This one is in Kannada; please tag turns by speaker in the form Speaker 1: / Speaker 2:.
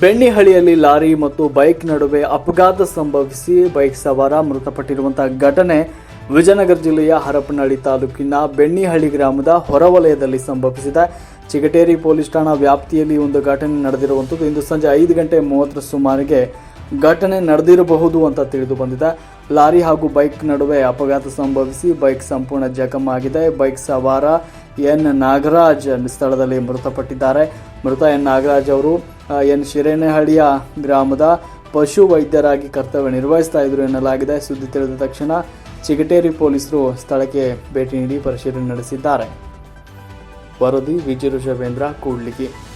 Speaker 1: ಬೆಣ್ಣಿಹಳ್ಳಿಯಲ್ಲಿ ಲಾರಿ ಮತ್ತು ಬೈಕ್ ನಡುವೆ ಅಪಘಾತ ಸಂಭವಿಸಿ ಬೈಕ್ ಸವಾರ ಮೃತಪಟ್ಟಿರುವಂತಹ ಘಟನೆ ವಿಜಯನಗರ ಜಿಲ್ಲೆಯ ಹರಪನಹಳ್ಳಿ ತಾಲೂಕಿನ ಬೆಣ್ಣಿಹಳ್ಳಿ ಗ್ರಾಮದ ಹೊರವಲಯದಲ್ಲಿ ಸಂಭವಿಸಿದೆ. ಚಿಗಟೇರಿ ಪೊಲೀಸ್ ಠಾಣಾ ವ್ಯಾಪ್ತಿಯಲ್ಲಿ ಒಂದು ಘಟನೆ ನಡೆದಿರುವಂಥದ್ದು. ಇಂದು ಸಂಜೆ ಐದು ಗಂಟೆ ಮೂವತ್ತರ ಸುಮಾರಿಗೆ ಘಟನೆ ನಡೆದಿರಬಹುದು ಅಂತ ತಿಳಿದು ಬಂದಿದೆ ಲಾರಿ ಹಾಗೂ ಬೈಕ್ ನಡುವೆ ಅಪಘಾತ ಸಂಭವಿಸಿ ಬೈಕ್ ಸಂಪೂರ್ಣ ಜಖಮ್ ಆಗಿದೆ. ಬೈಕ್ ಸವಾರ ಎನ್ ನಾಗರಾಜ್ ಸ್ಥಳದಲ್ಲಿ ಮೃತಪಟ್ಟಿದ್ದಾರೆ. ಮೃತ ಎನ್ ನಾಗರಾಜ್ ಅವರು ಎನ್ ಶಿರೇನಹಳ್ಳಿಯ ಗ್ರಾಮದ ಪಶು ವೈದ್ಯರಾಗಿ ಕರ್ತವ್ಯ ನಿರ್ವಹಿಸ್ತಾ ಇದ್ರು ಎನ್ನಲಾಗಿದೆ. ಸುದ್ದಿ ತಿಳಿದ ತಕ್ಷಣ ಚಿಗಟೇರಿ ಪೊಲೀಸರು ಸ್ಥಳಕ್ಕೆ ಭೇಟಿ ನೀಡಿ ಪರಿಶೀಲನೆ ನಡೆಸಿದ್ದಾರೆ. ವರದಿ ವಿಜಯ ಕೂಡ್ಲಿಗಿ.